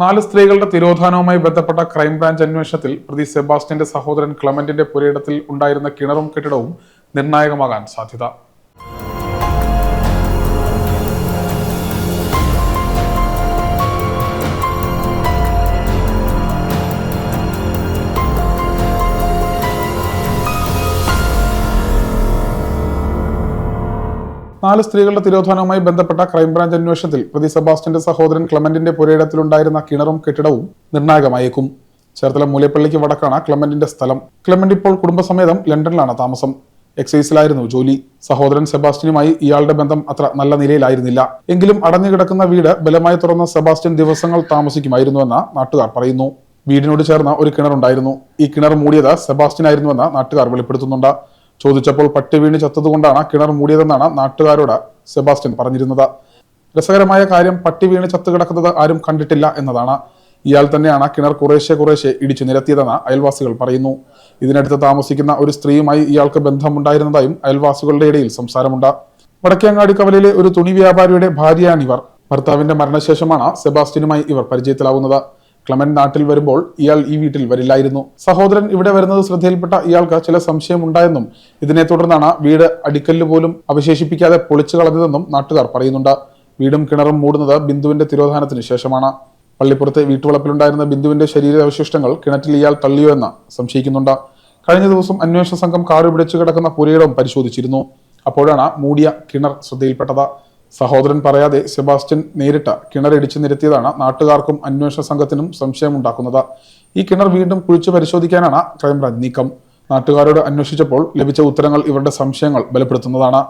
നാല് സ്ത്രീകളുടെ തിരോധാനവുമായി ബന്ധപ്പെട്ട ക്രൈംബ്രാഞ്ച് അന്വേഷണത്തിൽ പ്രതി സെബാസ്റ്റ്യന്റെ സഹോദരൻ ക്ലമന്റിന്റെ പുരയിടത്തിൽ ഉണ്ടായിരുന്ന കിണറും കെട്ടിടവും നിർണായകമാകാൻ സാധ്യത. നാല് സ്ത്രീകളുടെ തിരോധാനവുമായി ബന്ധപ്പെട്ട ക്രൈംബ്രാഞ്ച് അന്വേഷണത്തിൽ പ്രതി സെബാസ്റ്റ്യന്റെ സഹോദരൻ ക്ലമന്റിന്റെ പുരയിടത്തിലുണ്ടായിരുന്ന കിണറും കെട്ടിടവും നിർണായകമായേക്കും. ചേർത്തല മൂലപ്പള്ളിക്ക് വടക്കാണ് ക്ലമന്റിന്റെ സ്ഥലം. ക്ലമന്റ് ഇപ്പോൾ കുടുംബസമേതം ലണ്ടനിലാണ് താമസം. എക്സൈസിലായിരുന്നു ജോലി. സഹോദരൻ സെബാസ്റ്റ്യനുമായി ഇയാളുടെ ബന്ധം അത്ര നല്ല നിലയിലായിരുന്നില്ല. എങ്കിലും അടഞ്ഞുകിടക്കുന്ന വീട് ബലമായി തുറന്ന സെബാസ്റ്റ്യൻ ദിവസങ്ങൾ താമസിക്കുമായിരുന്നുവെന്ന് നാട്ടുകാർ പറയുന്നു. വീടിനോട് ചേർന്ന ഒരു കിണറുണ്ടായിരുന്നു. ഈ കിണർ മൂടിയത് സെബാസ്റ്റ്യൻ ആയിരുന്നുവെന്ന് നാട്ടുകാർ വെളിപ്പെടുത്തുന്നുണ്ട്. ചോദിച്ചപ്പോൾ പട്ടി വീണ് ചത്തതുകൊണ്ടാണ് കിണർ മൂടിയതെന്നാണ് നാട്ടുകാരോട് സെബാസ്റ്റ്യൻ പറഞ്ഞിരുന്നത്. രസകരമായ കാര്യം പട്ടി വീണ് ചത്തു കിടക്കുന്നത് ആരും കണ്ടിട്ടില്ല എന്നതാണ്. ഇയാൾ തന്നെയാണ് കിണർ കുറേശ്ശെ കുറേശ്ശെ ഇടിച്ചു നിരത്തിയതെന്ന് അയൽവാസികൾ പറയുന്നു. ഇതിനടുത്ത് താമസിക്കുന്ന ഒരു സ്ത്രീയുമായി ഇയാൾക്ക് ബന്ധമുണ്ടായിരുന്നതായും അയൽവാസികളുടെ ഇടയിൽ സംസാരമുണ്ട്. വടക്കേങ്ങാടി കവലയിലെ ഒരു തുണി വ്യാപാരിയുടെ ഭാര്യയാണിവർ ഭർത്താവിന്റെ മരണശേഷമാണ് സെബാസ്റ്റ്യനുമായി ഇവർ പരിചയത്തിലാവുന്നത്. ക്ലമന്റ് നാട്ടിൽ വരുമ്പോൾ ഇയാൾ ഈ വീട്ടിൽ വരില്ലായിരുന്നു. സഹോദരൻ ഇവിടെ വരുന്നത് ശ്രദ്ധയിൽപ്പെട്ട ഇയാൾക്ക് ചില സംശയമുണ്ടായെന്നും ഇതിനെ തുടർന്നാണ് വീട് അടിക്കല്ല് പോലും അവശേഷിപ്പിക്കാതെ പൊളിച്ചു കളഞ്ഞതെന്നും നാട്ടുകാർ പറയുന്നുണ്ട്. വീടും കിണറും മൂടുന്നത് ബിന്ദുവിന്റെ തിരോധാനത്തിന് ശേഷമാണ്. പള്ളിപ്പുറത്തെ വീട്ടുവളപ്പിലുണ്ടായിരുന്ന ബിന്ദുവിന്റെ ശരീരാവശിഷ്ടങ്ങൾ കിണറ്റിൽ ഇയാൾ തള്ളിയോ എന്ന് സംശയിക്കുന്നുണ്ട്. കഴിഞ്ഞ ദിവസം അന്വേഷണ സംഘം കാറ് പിടിച്ചു കിടക്കുന്ന പുരയിടം പരിശോധിച്ചിരുന്നു. അപ്പോഴാണ് മൂടിയ കിണർ ശ്രദ്ധയിൽപ്പെട്ടത്. സഹോദരൻ പറയാതെ സെബാസ്റ്റ്യൻ നേരിട്ട കിണറിടിച്ചു നിരത്തിയതാണ് നാട്ടുകാർക്കും അന്വേഷണ സംഘത്തിനും സംശയമുണ്ടാക്കുന്നത്. ഈ കിണർ വീണ്ടും കുഴിച്ചു പരിശോധിക്കാനാണ് ക്രൈംബ്രാഞ്ച് നീക്കം. നാട്ടുകാരോട് അന്വേഷിച്ചപ്പോൾ ലഭിച്ച ഉത്തരങ്ങൾ ഇവരുടെ സംശയങ്ങൾ ബലപ്പെടുത്തുന്നതാണ്.